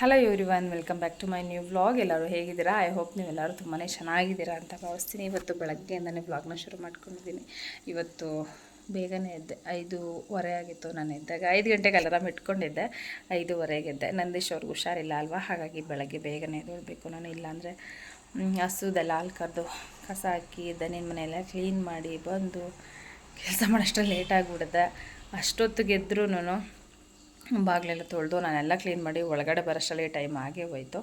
Hello everyone welcome back to my new vlog ಎಲ್ಲರೂ ಹೇಗಿದ್ದೀರಾ? I hope ನೀವೆಲ್ಲರೂ ತುಂಬಾ ಚೆನ್ನಾಗಿದ್ದೀರಾ ಅಂತ ಭಾವಿಸ್ತೀನಿ. ಇವತ್ತು ಬೆಳಗ್ಗೆಯಿಂದನೇ ವ್ಲಾಗ್ನ ಶುರು ಮಾಡ್ಕೊಂಡಿದ್ದೀನಿ. ಇವತ್ತು ಬೇಗನೆ ಎದ್ದೆ, ಐದೂವರೆ ಆಗಿತ್ತು. ನಾನು ಎದ್ದಾಗ ಐದು ಗಂಟೆಗೆ ಅಲಾರಾಮ್ ಇಟ್ಕೊಂಡಿದ್ದೆ. ಐದೂವರೆಗೆ ಎದ್ದೆ ನಂದೀಶ್ ಅವ್ರಿಗೆ ಹುಷಾರಿಲ್ಲ ಅಲ್ವಾ? ಹಾಗಾಗಿ ಬೆಳಗ್ಗೆ ಬೇಗನೆ ಎದ್ದೇಳಬೇಕು. ನಾನು ಇಲ್ಲಾಂದರೆ ಹಸುದೆಲ್ಲ ಹಾಲು ಕರೆದು ಕಸ ಹಾಕಿ ದನಿನ ಮನೆಯೆಲ್ಲ ಕ್ಲೀನ್ ಮಾಡಿ ಬಂದು, ಕೆಲಸ ಮಾಡೋಷ್ಟು ಲೇಟ್ ಆಗಿಬಿಡುತ್ತೆ ಅಷ್ಟೊತ್ತಿಗೆ ಎದ್ರೂ ಬಾಗಿಲೆಲ್ಲ ತೊಳೆದು ನಾನೆಲ್ಲ ಕ್ಲೀನ್ ಮಾಡಿ ಒಳಗಡೆ ಬರೋಷ್ಟರಲ್ಲಿ ಟೈಮ್ ಆಗೇ ಹೋಯ್ತು.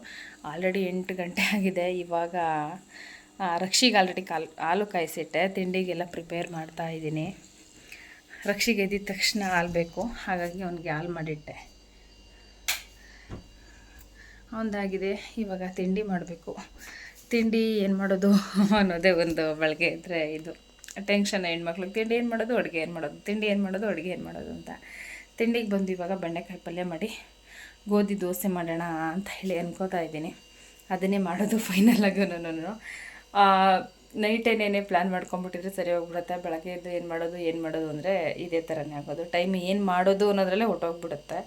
ಆಲ್ರೆಡಿ ಎಂಟು ಗಂಟೆ ಆಗಿದೆ. ಇವಾಗ ರಕ್ಷಿಗೆ ಆಲ್ರೆಡಿ ಕಾಲ್, ಹಾಲು ಕಾಯಿಸಿಟ್ಟೆ. ತಿಂಡಿಗೆಲ್ಲ ಪ್ರಿಪೇರ್ ಮಾಡ್ತಾ ಇದ್ದೀನಿ. ರಕ್ಷಿಗೆ ಎದ್ದಿದ ತಕ್ಷಣ ಹಾಲು ಬೇಕು. ಹಾಗಾಗಿ ಅವನಿಗೆ ಹಾಲು ಮಾಡಿಟ್ಟೆ. ಒಂದಾಗಿದೆ ಇವಾಗ ತಿಂಡಿ ಮಾಡಬೇಕು. ತಿಂಡಿ ಏನು ಮಾಡೋದು ಅನ್ನೋದೇ ಒಂದು ಬೆಳಗ್ಗೆ ಇದ್ದರೆ ಇದು. ಟೆನ್ಷನ್ ಹೆಣ್ಮಕ್ಳಿಗೆ ತಿಂಡಿ ಏನು ಮಾಡೋದು, ಅಡುಗೆ ಏನು ಮಾಡೋದು, ತಿಂಡಿ ಏನು ಮಾಡೋದು, ಅಡುಗೆ ಏನು ಮಾಡೋದು ಅಂತ. ತಿಂಡಿಗೆ ಬಂದು ಇವಾಗ ಬೆಂಡೆಕಾಯಿ ಪಲ್ಯ ಮಾಡಿ ಗೋಧಿ ದೋಸೆ ಮಾಡೋಣ ಅಂತ ಹೇಳಿ ಅನ್ಕೋತಾ ಇದ್ದೀನಿ. ಅದನ್ನೇ ಮಾಡೋದು ಫೈನಲ್ ಆಗ ನಾನು ನೈಟೇನೇನೇ ಪ್ಲ್ಯಾನ್ ಮಾಡ್ಕೊಂಬಿಟ್ಟಿದ್ರೆ ಸರಿ ಹೋಗ್ಬಿಡುತ್ತೆ. ಬೆಳಗ್ಗೆ ಎದ್ದು ಏನು ಮಾಡೋದು ಏನು ಮಾಡೋದು ಅಂದರೆ ಇದೇ ಥರನೇ ಆಗೋದು. ಟೈಮ್ ಏನು ಮಾಡೋದು ಅನ್ನೋದ್ರಲ್ಲೇ ಹೊಟ್ಟೋಗ್ಬಿಡುತ್ತೆ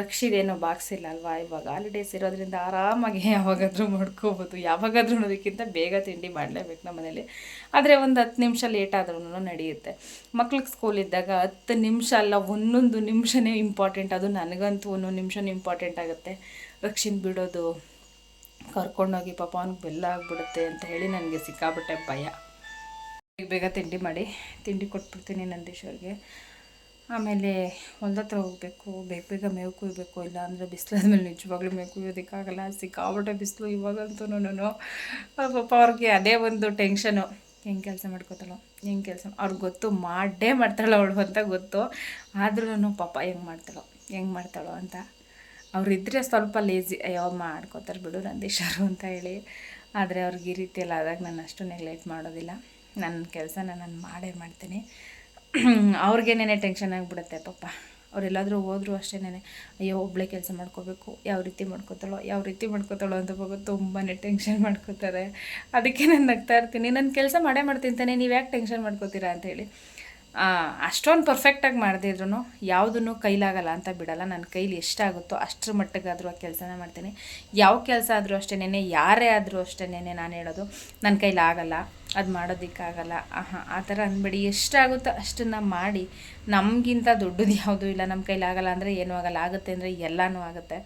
ರಕ್ಷಿದೇನೋ ಬಾಕ್ಸ್ ಇಲ್ಲ ಅಲ್ವಾ ಇವಾಗ ಹಾಲಿಡೇಸ್ ಇರೋದ್ರಿಂದ ಆರಾಮಾಗಿ ಯಾವಾಗಾದರೂ ಮಾಡ್ಕೋಬೋದು. ಯಾವಾಗಾದರೂ ಅನ್ನೋದಕ್ಕಿಂತ ಬೇಗ ತಿಂಡಿ ಮಾಡಲೇಬೇಕು ನಮ್ಮ ಮನೇಲಿ. ಆದರೆ ಒಂದು ಹತ್ತು ನಿಮಿಷ ಲೇಟ್ ಆದ್ರೂ ನಡೆಯುತ್ತೆ. ಮಕ್ಳಿಗೆ ಸ್ಕೂಲ್ ಇದ್ದಾಗ ಹತ್ತು ನಿಮಿಷ ಅಲ್ಲ, ಒಂದೊಂದು ನಿಮಿಷನೇ ಇಂಪಾರ್ಟೆಂಟ್ ಅದು ನನಗಂತೂ ಒಂದೊಂದು ನಿಮಿಷನೂ ಇಂಪಾರ್ಟೆಂಟ್ ಆಗುತ್ತೆ. ರಕ್ಷಿನ ಬಿಡೋದು, ಕರ್ಕೊಂಡೋಗಿ ಪಾಪ ಅವ್ನಿಗೆ ಬೆಲ್ಲ ಆಗಿಬಿಡುತ್ತೆ ಅಂತ ಹೇಳಿ ನನಗೆ ಸಿಕ್ಕಾಬಿಟ್ಟೆ ಭಯ. ಬೇಗ ಬೇಗ ತಿಂಡಿ ಮಾಡಿ, ತಿಂಡಿ ಕೊಟ್ಬಿಡ್ತೀನಿ ನಂದೀಶ್ ಅವ್ರಿಗೆ. ಆಮೇಲೆ ಹೊಲ್ದ ಹತ್ರ ಹೋಗಬೇಕು, ಬೇಗ ಬೇಗ ಮೇವು ಕುಯ್ಬೇಕು ಇಲ್ಲ ಅಂದರೆ ಬಿಸಿಲಾದ್ಮೇಲೆ ನಿಜವಾಗ್ಲೂ ಮೇವು ಕುಯ್ಯೋದಕ್ಕಾಗಲ್ಲ. ಸಿಕ್ಕಾಬಿಟ್ಟೆ ಬಿಸಿಲು ಇವಾಗಂತೂ ನಾನು ಪಾಪ ಅವ್ರಿಗೆ ಅದೇ ಒಂದು ಟೆನ್ಷನು. ಹೆಂಗೆ ಕೆಲಸ ಮಾಡ್ಕೋತಾಳೋ, ಹೆಂಗೆ ಕೆಲಸ ಅವ್ರಿಗೆ ಗೊತ್ತು ಮಾಡೇ ಮಾಡ್ತಾಳೋ ಅವಳು ಅಂತ ಗೊತ್ತು. ಆದ್ರೂ ಪಾಪ ಹೆಂಗೆ ಮಾಡ್ತಾಳೋ ಹೆಂಗೆ ಮಾಡ್ತಾಳೋ ಅಂತ. ಅವರಿದ್ದರೆ ಸ್ವಲ್ಪ ಲೇಜಿ ಅಯ್ಯೋ ಮಾಡ್ಕೋತಾರೆ ಬಿಡು ನಂದೀಶರು ಅಂತ ಹೇಳಿ. ಆದರೆ ಅವ್ರಿಗೆ ಈ ರೀತಿಯಲ್ಲಿ ಆದಾಗ ನಾನು ಅಷ್ಟು ನೆಗ್ಲೆಕ್ಟ್ ಮಾಡೋದಿಲ್ಲ. ನನ್ನ ಕೆಲಸನ ನಾನು ಮಾಡೇ ಮಾಡ್ತೀನಿ. ಅವ್ರಿಗೇನೇ ಟೆನ್ಷನ್ ಆಗಿಬಿಡುತ್ತೆ ಪಾಪ. ಅವರೆಲ್ಲಾದರೂ ಹೋದ್ರು ಅಷ್ಟೇ ಅಯ್ಯೋ ಒಬ್ಬಳೇ ಕೆಲಸ ಮಾಡ್ಕೋಬೇಕು. ಯಾವ ರೀತಿ ಮಾಡ್ಕೋತಾಳೋ, ಯಾವ ರೀತಿ ಮಾಡ್ಕೋತಾಳೋ ಅಂತ ಬಗ್ಗೆ ತುಂಬಾ ಟೆನ್ಷನ್ ಮಾಡ್ಕೋತಾರೆ. ಅದಕ್ಕೆ ನಾನು ನಗ್ತಾ ಇರ್ತೀನಿ. ನಾನು ಕೆಲಸ ಮಾಡೇ ಮಾಡ್ತೀನಿ ತಾನೆ. ನೀವು ಯಾಕೆ ಟೆನ್ಷನ್ ಮಾಡ್ಕೋತೀರಾ? ಅಂತ ಹೇಳಿ. ಅಷ್ಟೊಂದು ಪರ್ಫೆಕ್ಟಾಗಿ ಮಾಡದಿದ್ರು ಯಾವುದನ್ನು ಕೈಲಾಗಲ್ಲ ಅಂತ ಬಿಡಲ್ಲ. ನನ್ನ ಕೈಲಿ ಎಷ್ಟಾಗುತ್ತೋ ಅಷ್ಟರ ಮಟ್ಟಿಗಾದರೂ ಆ ಕೆಲಸನ ಮಾಡ್ತೀನಿ. ಯಾವ ಕೆಲಸ ಆದರೂ ಅಷ್ಟೇನೆ ಯಾರೇ ಆದರೂ ಅಷ್ಟೇನೆ ನಾನು ಹೇಳೋದು ನನ್ನ ಕೈಲಾಗಲ್ಲ ಅದು ಮಾಡೋದಕ್ಕಾಗಲ್ಲ, ಆಹಾ, ಆ ಥರ ಅಂದ್ಬಿಡಿ. ಎಷ್ಟಾಗುತ್ತೋ ಅಷ್ಟನ್ನು ಮಾಡಿ, ನಮಗಿಂತ ದೊಡ್ಡದು ಯಾವುದೂ ಇಲ್ಲ. ನಮ್ಮ ಕೈಲಿ ಆಗಲ್ಲ ಅಂದರೆ ಏನೂ ಆಗಲ್ಲ. ಆಗುತ್ತೆ ಅಂದರೆ ಎಲ್ಲನೂ ಆಗುತ್ತೆ.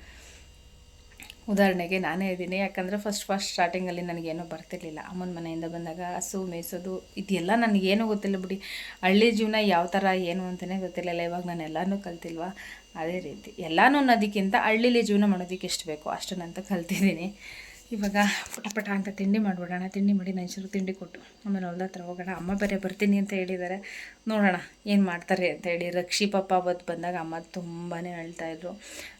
ಉದಾಹರಣೆಗೆ ನಾನೇ ಇದ್ದೀನಿ. ಯಾಕಂದರೆ ಫಸ್ಟ್ ಫಸ್ಟ್ ಸ್ಟಾರ್ಟಿಂಗಲ್ಲಿ ನನಗೇನು ಬರ್ತಿರ್ಲಿಲ್ಲ. ಅಮ್ಮನ ಮನೆಯಿಂದ ಬಂದಾಗ ಹಸು, ಮೇಯಿಸೋದು ಇದೆಲ್ಲ ನನಗೇನು ಗೊತ್ತಿಲ್ಲ ಬಿಡಿ. ಹಳ್ಳಿ ಜೀವನ ಯಾವ ಥರ ಏನು ಅಂತಲೇ ಗೊತ್ತಿರಲಿಲ್ಲ. ಇವಾಗ ನಾನು ಎಲ್ಲನೂ ಕಲ್ತಿಲ್ವಾ? ಅದೇ ರೀತಿ. ಎಲ್ಲನೂ ಅನ್ನೋದಕ್ಕಿಂತ ಹಳ್ಳಿಲಿ ಜೀವನ ಮಾಡೋದಕ್ಕೆ ಎಷ್ಟು ಬೇಕೋ ಅಷ್ಟನ್ನಂತ ಕಲ್ತಿದ್ದೀನಿ. ಇವಾಗ ಪುಟ ಪಟ ಅಂತ ತಿಂಡಿ ಮಾಡಿಬಿಡೋಣ. ತಿಂಡಿ ಮಾಡಿ ನೈಸರು ತಿಂಡಿ ಕೊಟ್ಟು. ಆಮೇಲೆ ಹೊಲ್ದ ಹತ್ರ ಹೋಗೋಣ. ಅಮ್ಮ ಬೇರೆ ಬರ್ತೀನಿ ಅಂತ ಹೇಳಿದ್ದಾರೆ ನೋಡೋಣ ಏನು ಮಾಡ್ತಾರೆ ಅಂತ ಹೇಳಿ. ರಕ್ಷಿ ಪಾಪ ಅವತ್ತು ಬಂದಾಗ ಅಮ್ಮ ತುಂಬಾ ಹೇಳ್ತಾಯಿದ್ರು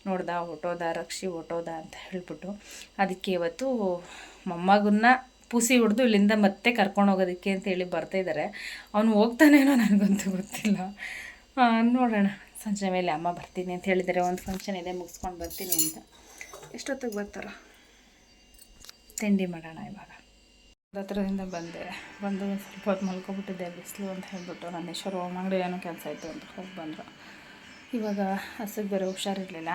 ನೋಡ್ದ ಹೊಟ್ಟೋದ ರಕ್ಷಿ ಹೊಟ್ಟೋದ ಅಂತ ಹೇಳ್ಬಿಟ್ಟು. ಅದಕ್ಕೆ ಇವತ್ತು ಮೊಮ್ಮಗನ್ನ ಪೂಸಿ ಹೊಡೆದು ಇಲ್ಲಿಂದ ಮತ್ತೆ ಕರ್ಕೊಂಡು ಹೋಗೋದಕ್ಕೆ ಅಂತ ಹೇಳಿ ಬರ್ತಾಯಿದ್ದಾರೆ ಅವನು ಹೋಗ್ತಾನೇನೋ ನನಗಂತೂ ಗೊತ್ತಿಲ್ಲ. ನೋಡೋಣ. ಸಂಜೆ ಮೇಲೆ ಅಮ್ಮ ಬರ್ತೀನಿ ಅಂತ ಹೇಳಿದ್ದಾರೆ ಒಂದು ಫಂಕ್ಷನ್ ಇದೆ, ಮುಗಿಸ್ಕೊಂಡು ಬರ್ತೀನಿ ಅಂತ. ಎಷ್ಟೊತ್ತಿಗೆ ಬರ್ತಾರೋ? ತಿಂಡಿ ಮಾಡೋಣ ಇವಾಗ. ಹತ್ರದಿಂದ ಬಂದೆ. ಬಂದು ಸ್ವಲ್ಪ ಹೊತ್ತು ಮಲ್ಕೊಬಿಟ್ಟಿದ್ದೆ, ಬಿಸಿಲು ಅಂತ ಹೇಳ್ಬಿಟ್ಟು ನನ್ನ ಈಶ್ವರ ಹೋಮ್ ಅಂಗಡಿ ಏನೋ ಕೆಲಸ ಆಯಿತು ಅಂತ ಹೋಗಿ ಬಂದರು. ಇವಾಗ ಹಸಿಗೆ ಬೇರೆ ಹುಷಾರಿರಲಿಲ್ಲ.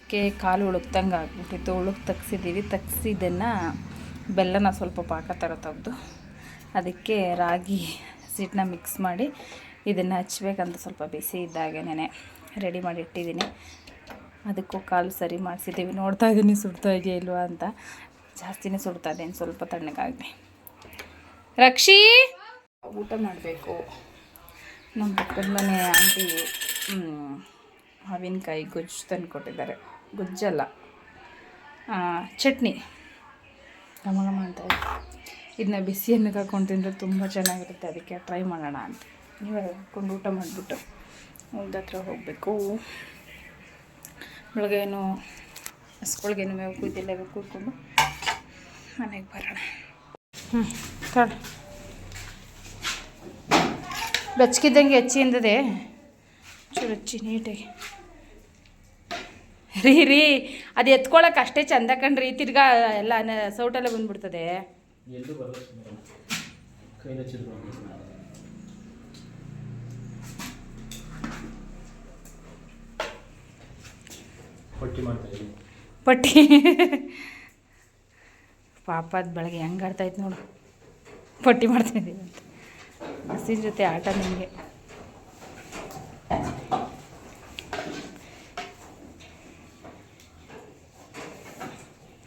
ಅದಕ್ಕೆ ಕಾಲು ಉಳುಕ್ದಂಗೆ ಆಗ್ಬಿಟ್ಟಿತ್ತು. ಉಳುಕ್ ತಗ್ಸಿದ್ದೀವಿ ತಗ್ಸಿದ್ದನ್ನು ಬೆಲ್ಲನ ಸ್ವಲ್ಪ ಪಾಕ ಥರ ತೆಗೆದು, ಅದಕ್ಕೆ ರಾಗಿ ಸಿಟ್ಟನ್ನ ಮಿಕ್ಸ್ ಮಾಡಿ ಇದನ್ನು ಹಚ್ಬೇಕಂತ ಸ್ವಲ್ಪ ಬಿಸಿ ಇದ್ದಾಗೇನೆ ರೆಡಿ ಮಾಡಿ ಇಟ್ಟಿದ್ದೀನಿ. ಅದಕ್ಕೂ ಕಾಲು ಸರಿ ಮಾಡಿಸಿದ್ದೀವಿ. ನೋಡ್ತಾ ಇದ್ದೀನಿ ಸುಡ್ತಾ ಇದೆಯಾ ಇಲ್ವಾ ಅಂತ. ಜಾಸ್ತಿನೇ ಸುಡ್ತಾ ಇದ್ದೇನೆ ಸ್ವಲ್ಪ ತಣ್ಣಗಾಗಲಿ. ರಕ್ಷಿ! ಊಟ ಮಾಡಬೇಕು. ನಮ್ಮ ಪಕ್ಕದ ಮನೆ ಆಂಟಿ ಮಾವಿನಕಾಯಿ ಗೊಜ್ಜು ತಂದು ಕೊಟ್ಟಿದ್ದಾರೆ. ಗೊಜ್ಜಲ್ಲ ಚಟ್ನಿ. ಘಮ ಘಮ ಅಂತ ಇದೆ. ಇದನ್ನ ಬಿಸಿಯನ್ನು ಹಾಕೊಂಡು ತಿಂದರೆ ತುಂಬ ಚೆನ್ನಾಗಿರುತ್ತೆ. ಅದಕ್ಕೆ ಟ್ರೈ ಮಾಡೋಣ ಅಂತ. ನೀವೇ ಹಾಕ್ಕೊಂಡು ಊಟ ಮಾಡಿಬಿಟ್ಟು ಹೊಲ್ದ ಹತ್ರ ಹೋಗಬೇಕು. ಏನು ಸ್ಕೋಳ್ಗೇನು ಮೇವು ಕೂತಿಲ್ಲ ಕೂತ್ಕೊಂಡು ಮನೆಗೆ ಬರೋಣ. ಹ್ಞೂ ತಗೊಳ್ಳಿ ಬೆಚ್ಚಗಿದ್ದಂಗೆ ಹೆಚ್ಚಿ ಅಂದದೆ. ಚೂರು ಹಚ್ಚಿ ನೀಟಾಗಿ. ರೀ ರೀ ಅದು ಎತ್ಕೊಳಕ್ಕೆ ಅಷ್ಟೇ ಚಂದ ಕಣ್ರಿ. ತಿರ್ಗಾ ಎಲ್ಲ ಸೌಟೆಲ್ಲ ಬಂದ್ಬಿಡ್ತದೆ. ಪಟ್ಟಿ. ಪಾಪ ಅದು ಬೆಳಗ್ಗೆ ಹೆಂಗೆ ಆಡ್ತಾಯಿತ್ತು ನೋಡು. ಪಟ್ಟಿ ಮಾಡ್ತಿದ್ದೀವಿ ಅಂತ. ಹಸಿ ಜೊತೆ ಆಟ ನಿಮಗೆ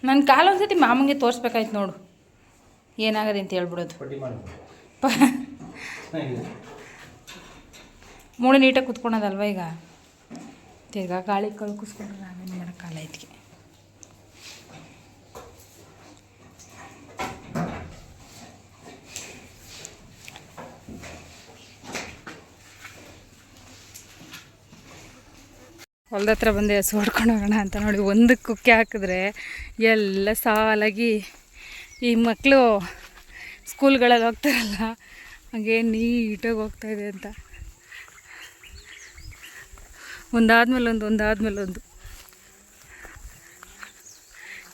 ನನ್ನ ಕಾಲು ಒಂದ್ಸತಿ ಮಾಮಂಗೆ ತೋರಿಸ್ಬೇಕಾಯ್ತು ನೋಡು. ಏನಾಗದೆ ಅಂತ ಹೇಳ್ಬಿಡೋದು. ಮೂಳೆ ನೀಟಾಗಿ ಕುತ್ಕೊಳೋದಲ್ವ ಈಗ? ತಿರ್ಗಾ ಗಾಳಿ ಕಳ್ಕಿಸ್ಕೊಂಡ್ರೆ ನಾವೇನು ಹೊಲ್ದ ಹತ್ರ ಬಂದು, ಹಸು ಹೊಡ್ಕೊಂಡು ಹೋಗೋಣ ಅಂತ ನೋಡಿ ಒಂದು ಕುಕ್ಕೆ ಹಾಕಿದ್ರೆ ಎಲ್ಲ ಸಾಲಾಗಿ ಈ ಮಕ್ಕಳು ಸ್ಕೂಲ್ಗಳಲ್ಲಿ ಹೋಗ್ತಾರಲ್ಲ, ಹಾಗೆ ನೀಟಾಗಿ ಹೋಗ್ತಾಯಿದೆ ಅಂತ. ಒಂದಾದ್ಮೇಲೆ ಒಂದು ಒಂದಾದ್ಮೇಲೆ ಒಂದು.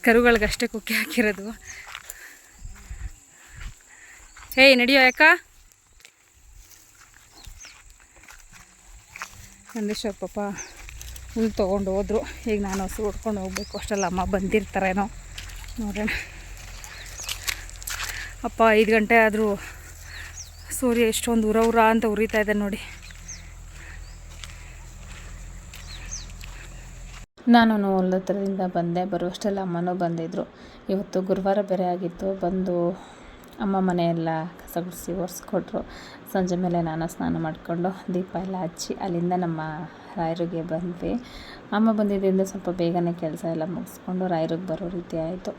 ಕರುಗಳಿಗಷ್ಟೇ ಕುಕ್ಕೆ ಹಾಕಿರೋದು. ಹೇಯ್ ನಡಿಯೋ ಯಾಕ? ನಂದೀಶ್ವರ ಪಾಪ. ಹುಲ್ಲು ತೊಗೊಂಡು ಹೋದ್ರು. ಈಗ ನಾನು ಹಸು ಹೊಡ್ಕೊಂಡು ಹೋಗ್ಬೇಕು. ಅಷ್ಟೆಲ್ಲ ಅಮ್ಮ ಬಂದಿರ್ತಾರೇನೋ. ನೋಡೋಣ. ಅಪ್ಪ, ಐದು ಗಂಟೆ ಆದರೂ ಸೂರ್ಯ ಎಷ್ಟೊಂದು ಉರ ಉರ ಅಂತ ಉರಿತಾ ಇದೆ ನೋಡಿ. ನಾನು ಹೊಲ ಹತ್ರದಿಂದ ಬಂದೆ. ಬರುವಷ್ಟೆಲ್ಲ ಅಮ್ಮನೂ ಬಂದಿದ್ದರು ಇವತ್ತು ಗುರುವಾರ ಬೇರೆ ಆಗಿತ್ತು. ಬಂದು ಅಮ್ಮ ಮನೆಯೆಲ್ಲ ಕಸ ಗುಡಿಸಿ ಒರೆಸ್ಕೊಟ್ರು. ಸಂಜೆ ಮೇಲೆ ನಾನು ಸ್ನಾನ ಮಾಡಿಕೊಂಡು ದೀಪ ಎಲ್ಲ ಹಚ್ಚಿ ಅಲ್ಲಿಂದ ನಮ್ಮ ರಾಯರಿಗೆ ಬಂದ್ವಿ. ಅಮ್ಮ ಬಂದಿದ್ದರಿಂದ ಸ್ವಲ್ಪ ಬೇಗನೆ ಕೆಲಸ ಎಲ್ಲ ಮುಗಿಸ್ಕೊಂಡು ರಾಯರಿಗೆ ಬರೋ ರೀತಿ ಆಯಿತು.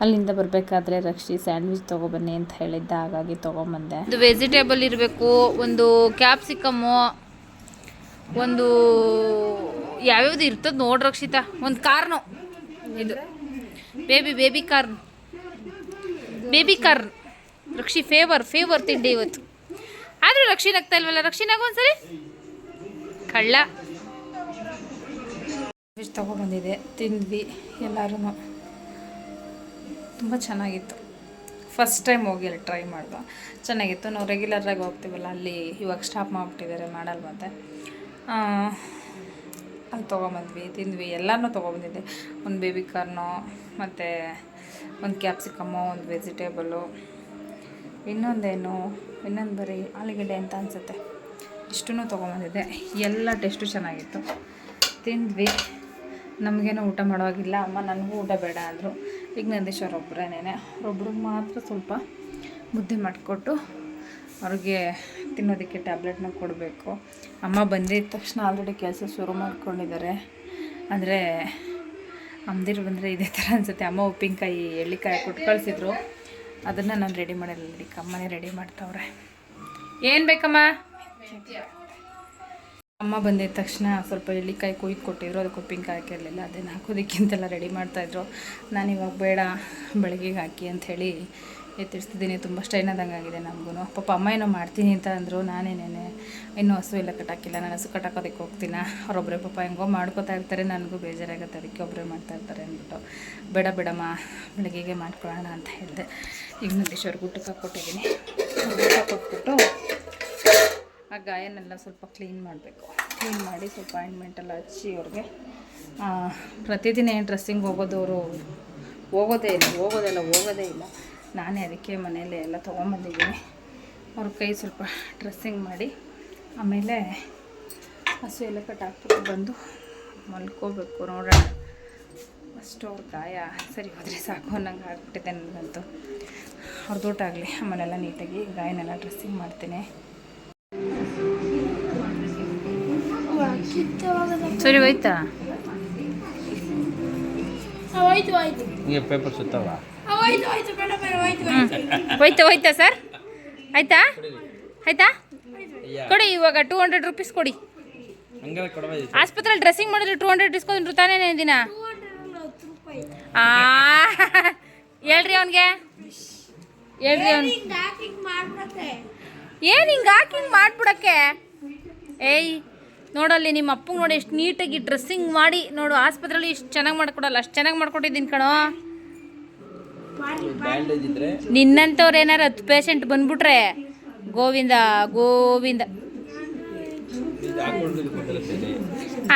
ಅಲ್ಲಿಂದ ಬರಬೇಕಾದ್ರೆ ರಕ್ಷಿ ಸ್ಯಾಂಡ್ವಿಚ್ ತೊಗೊಬನ್ನಿ ಅಂತ ಹೇಳಿದ್ದ, ಹಾಗಾಗಿ ತೊಗೊಂಬಂದೆ. ಒಂದು ವೆಜಿಟೇಬಲ್ ಇರಬೇಕು, ಒಂದು ಕ್ಯಾಪ್ಸಿಕಮ್ಮು ಒಂದು ಯಾವ್ಯಾವ್ದು ಇರ್ತದೆ ನೋಡಿ ರಕ್ಷಿತಾ, ಒಂದು ಕಾರ್ನು. ಇದು baby baby corn. Baby corn. Rakshi, favour favour ತಿಂಡಿ ಇವತ್ತು. ಆದರೂ ರಕ್ಷಿ ನಗ್ತಾ ಇಲ್ವಲ್ಲ? ರಕ್ಷಿನಾಗ ಒಂದ್ಸರಿ? ಕಳ್ಳ. ತೊಗೊಬಂದಿದೆ, ತಿಂದ್ವಿ ಎಲ್ಲರೂ ತುಂಬ ಚೆನ್ನಾಗಿತ್ತು. ಫಸ್ಟ್ ಟೈಮ್ ಹೋಗಿ ಅಲ್ಲಿ ಟ್ರೈ ಮಾಡ್ದೆ. ಚೆನ್ನಾಗಿತ್ತು, ನಾವು ರೆಗ್ಯುಲರಾಗಿ ಹೋಗ್ತೀವಲ್ಲ, ಅಲ್ಲಿ ಇವಾಗ ಸ್ಟಾಪ್ ಮಾಡಿಬಿಟ್ಟಿದ್ದಾರೆ ಮಾಡಲ್ಲ ಮತ್ತೆ ಅಲ್ಲಿ ತೊಗೊಂಬಂದ್ವಿ, ತಿಂದ್ವಿ ಎಲ್ಲನೂ ತೊಗೊಬಂದಿದ್ದೆ. ಒಂದು ಬೇಬಿ ಕಾರ್ನು ಮತ್ತು ಒಂದು ಕ್ಯಾಪ್ಸಿಕಮ್ಮು ಒಂದು ವೆಜಿಟೇಬಲು ಇನ್ನೊಂದೇನು, ಇನ್ನೊಂದು ಬರೀ ಆಲೂಗಡ್ಡೆ ಅಂತ ಅನಿಸುತ್ತೆ. ಇಷ್ಟೂ ತೊಗೊಂಬಂದಿದ್ದೆ. ಎಲ್ಲ ಟೇಸ್ಟು ಚೆನ್ನಾಗಿತ್ತು. ತಿಂದ್ವಿ. ನಮಗೇನೋ ಊಟ ಮಾಡೋವಾಗಿಲ್ಲ. ಅಮ್ಮ ನನಗೂ ಊಟ ಬೇಡ ಅಂದರು. ಈಗ ನಂದೀಶ್ವರ ಒಬ್ಬರೇನೇ ಒಬ್ರಿಗೆ ಮಾತ್ರ ಸ್ವಲ್ಪ ಮುದ್ದೆ ಮಾಡಿಕೊಟ್ಟು ಅವ್ರಿಗೆ ತಿನ್ನೋದಕ್ಕೆ ಟ್ಯಾಬ್ಲೆಟ್ನ ಕೊಡಬೇಕು. ಅಮ್ಮ ಬಂದಿದ್ದ ತಕ್ಷಣ ಆಲ್ರೆಡಿ ಕೆಲಸ ಶುರು ಮಾಡ್ಕೊಂಡಿದ್ದಾರೆ. ಅಂದರೆ ಅಮ್ಮದಿರು ಬಂದರೆ ಇದೇ ಥರ ಅನಿಸುತ್ತೆ. ಅಮ್ಮ ಉಪ್ಪಿನಕಾಯಿ, ಎಳ್ಳಿಕಾಯಿ ಕೊಟ್ಟು ಕಳಿಸಿದ್ರು. ಅದನ್ನು ನಾನು ರೆಡಿ ಮಾಡಿಲ್ಲ. ನೋಡಿ ಅಮ್ಮನೇ ರೆಡಿ ಮಾಡ್ತಾವ್ರೆ. ಏನು ಬೇಕಮ್ಮ? ಅಮ್ಮ ಬಂದಿದ ತಕ್ಷಣ ಸ್ವಲ್ಪ ಎಳ್ಳಿಕಾಯಿ ಕೊಯ್ದು ಕೊಟ್ಟಿದ್ರು, ಅದಕ್ಕೆ ಉಪ್ಪಿನಕಾಯಿ ಹಾಕಿರಲಿಲ್ಲ. ಅದನ್ನು ಹಾಕೋದಕ್ಕಿಂತೆಲ್ಲ ರೆಡಿ ಮಾಡ್ತಾಯಿದ್ರು ನಾನು ಇವಾಗ ಬೇಡ ಬೆಳಗ್ಗೆಗೆ ಹಾಕಿ ಅಂಥೇಳಿ ಎತ್ತಿಡ್ತಿದ್ದೀನಿ ತುಂಬ ಸ್ಟೈನ್ ಆದಂಗೆ ಆಗಿದೆ ನಮಗೂ ಪಾಪ ಅಮ್ಮ ಏನೋ ಮಾಡ್ತೀನಿ ಅಂತ ಅಂದರು ನಾನೇನೇನೆ ಇನ್ನೂ ಹಸು ಎಲ್ಲ ಕಟ್ಟಾಕಿಲ್ಲ. ನಾನು ಹಸು ಕಟ್ಟಾಕೋದಕ್ಕೆ ಹೋಗ್ತೀನಿ? ಅವರೊಬ್ಬರೇ ಪಾಪ ಹೆಂಗೋ ಮಾಡ್ಕೋತಾ ಇರ್ತಾರೆ. ನನಗೂ ಬೇಜಾರಾಗುತ್ತೆ. ಅದಕ್ಕೆ ಒಬ್ಬರೇ ಮಾಡ್ತಾ ಇರ್ತಾರೆ ಅಂದ್ಬಿಟ್ಟು. ಬೇಡ ಬೇಡಮ್ಮ ಬೆಳಗ್ಗೆಗೆ ಮಾಡ್ಕೊಳ್ಳೋಣ ಅಂತ ಹೇಳಿದೆ. ಈಗ ನಂದೀಶ್ವರ್ಗೆ ಊಟಕ್ಕೆ ಹಾಕ್ಕೊಟ್ಟಿದ್ದೀನಿ. ಊಟ ಕೊಟ್ಬಿಟ್ಟು ಗಾಯನೆಲ್ಲ ಸ್ವಲ್ಪ ಕ್ಲೀನ್ ಮಾಡಬೇಕು. ಕ್ಲೀನ್ ಮಾಡಿ ಸ್ವಲ್ಪ ಆಯಿಂಟ್ಮೆಂಟೆಲ್ಲ ಹಚ್ಚಿ ಅವ್ರಿಗೆ. ಪ್ರತಿದಿನ ಏನು ಡ್ರೆಸ್ಸಿಂಗ್ ಹೋಗೋದವರು ಹೋಗೋದೇ ಇಲ್ಲ ಹೋಗೋದೆಲ್ಲ ಹೋಗೋದೇ ಇಲ್ಲ. ನಾನೇ ಅದಕ್ಕೆ ಮನೇಲೆ ಎಲ್ಲ ತೊಗೊಂಬಂದಿದ್ದೀನಿ. ಅವ್ರ ಕೈ ಸ್ವಲ್ಪ ಡ್ರೆಸ್ಸಿಂಗ್ ಮಾಡಿ ಆಮೇಲೆ ಹಸು ಎಲ್ಲ ಕಟ್ಟಾಕ್ಬಿಟ್ಟು ಬಂದು ಮಲ್ಕೋಬೇಕು ನೋಡೋಣ. ಅಷ್ಟು ಅವ್ರ ಗಾಯ ಸರಿ ಹೋದರೆ ಸಾಕು ಅನ್ನಂಗೆ ಆಗ್ಬಿಟ್ಟಿದೆ ನನಗಂತೂ. ಅವ್ರದ್ದು ಊಟ ಆಗಲಿ ಆಮೇಲೆಲ್ಲ ನೀಟಾಗಿ ಗಾಯನೆಲ್ಲ ಡ್ರೆಸ್ಸಿಂಗ್ ಮಾಡ್ತೀನಿ. ಸರಿ ಹೋಯ್ತಾ? ಪೇಪರ್ ಸುತ್ತವ ಹೋಯ್ತಾ ಹೋಯ್ತಾ ಸರ್? ಆಯ್ತಾ? ಆಯ್ತಾ? ಕೊಡಿ ಇವಾಗ ಟೂ ಹಂಡ್ರೆಡ್ ರುಪೀಸ್ ಕೊಡಿ. ಆಸ್ಪತ್ರೆ ಆಸ್ಪತ್ರೆಯಲ್ಲಿ ಡ್ರೆಸ್ಸಿಂಗ್ ಮಾಡಿದ್ರೆ ಟೂ ಹಂಡ್ರೆಡ್ ಇಸ್ಕೊಂಡ್ರು ತಾನೇ ದಿನ. ಆ ಹೇಳ್ರಿ ಅವನಿಗೆ. ಹೇಳ್ರಿ ಅವ್ನು ಏನು ಹಿಂಗೆ ಹಾಕಿ ಹಿಂಗೆ ಮಾಡ್ಬಿಡಕ್ಕೆ? ಏಯ್ ನೋಡಲ್ಲಿ ನಿಮ್ಮ ಅಪ್ಪಗೆ ನೋಡಿ ಎಷ್ಟು ನೀಟಾಗಿ ಡ್ರೆಸ್ಸಿಂಗ್ ಮಾಡಿ ನೋಡು ಆಸ್ಪತ್ರೆಯಲ್ಲಿ ಇಷ್ಟು ಚೆನ್ನಾಗಿ ಮಾಡ್ಕೊಡಲ್ಲ ಅಷ್ಟು ಚೆನ್ನಾಗಿ ಮಾಡ್ಕೊಟ್ಟಿದ್ದೀನಿ ಕಣೋ. ನಿನ್ನಂಥವ್ರು ಏನಾರು ಹತ್ತು ಪೇಷಂಟ್ ಬಂದ್ಬಿಟ್ರೆ ಗೋವಿಂದ ಗೋವಿಂದ.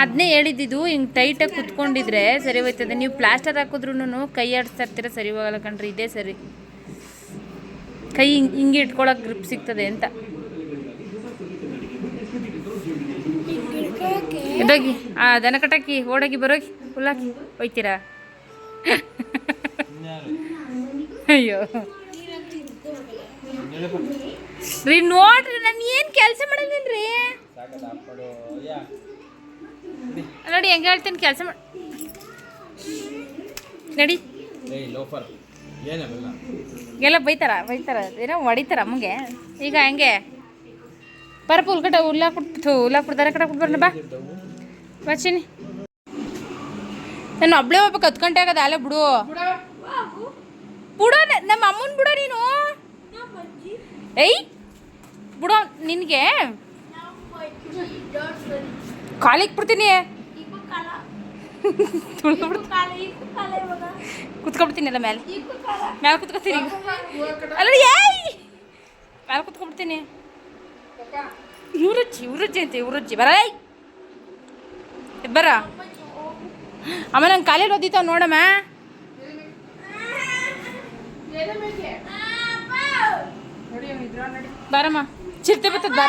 ಅದನ್ನೇ ಹೇಳಿದ್ದಿದ್ದು ಹಿಂಗೆ ಟೈಟಾಗಿ ಕುತ್ಕೊಂಡಿದ್ರೆ ಸರಿ ಹೋಯ್ತದೆ ನೀವು ಪ್ಲಾಸ್ಟರ್ ಹಾಕಿದ್ರು ಕೈ ಆಡಿಸ್ತಾ ಇರ್ತೀರ? ಸರಿ ಹೋಗಲ್ಲ ಕಣ್ರಿ ಇದೇ ಸರಿ. ಕೈ ಹಿಂಗೆ ಹಿಂಗೆ ಇಟ್ಕೊಳಕ್ಕೆ ಗ್ರಿಪ್ ಸಿಗ್ತದೆ ಅಂತ. ಇದೋಗಿ, ಆ ದನ ಕಟ್ಟಾಕಿ ಓಡೋಗಿ ಬರೋಗಿ, ಹುಲ್ಲಾಕಿ, ಹೋಯ್ತೀರಾ? ಅಯ್ಯೋ. ರೀ, ನೋಡ್ರಿ, ನಾನು ಏನು ಕೆಲಸ ಮಾಡಲ್ಲೇನ್ರಿ ನೋಡಿ, ಹೆಂಗೆ ಹೇಳ್ತೀನಿ, ಕೆಲಸ ಮಾಡಿ ನಡಿ. ಎಲ್ಲ ಬೈತಾರ ಬೈತಾರ, ಏನೋ ಹೊಡಿತಾರ ಅಮ್ಮಗೆ. ಈಗ ಹೆಂಗೆ? ಬರಪ್ಪ ಉಲ್ಕಟ ಉಲ್ಲಾ ಕೊಟ್ಟು ಉಲ್ಲಾ ಕೊಡ್ತಾರೆ ಕಡೆ ಬಾ. ಬಚ್ಚಿನಿ ನಾನು ಒಬ್ಳೆ ಒಬ್ಬ ಕತ್ಕೊಂಡೆ ಗಂಟೆ ಆಗದ ಅಲ್ಲೇ ಬಿಡು. ಬಿಡೋ ನಮ್ಮ ಅಮ್ಮನ ಬಿಡೋ ನೀನು. ಏಯ್ ಬಿಡೋ ನಿನಗೆ. ಕಾಲಿಗೆ ಬಿಡ್ತೀನಿ. ಕುತ್ಕೊಬಿಡ್ತೀನಿ ಅಲ್ಲ ಮೇಲೆ. ಮೇಲೆ ಕುತ್ಕೊತೀನಿ. ಅಲ್ಲ ಏಯ್! ಮೇಲೆ ಕುತ್ಕೊಬಿಡ್ತೀನಿ. ಇವ್ರಜ್ಜಿ ಇವ್ರಜ್ಜಿ ಅಂತ ಇವ್ರಜ್ಜಿ. ಬರ ಬರ. ಅಮ್ಮ ನಂಗೆ ಕಾಲೇಜ್ ಓದಿತಾವ ನೋಡಮ್ಮ ಬರಮ್ಮ. ಚಿರತೆ ಬರ್ತದ ಬರ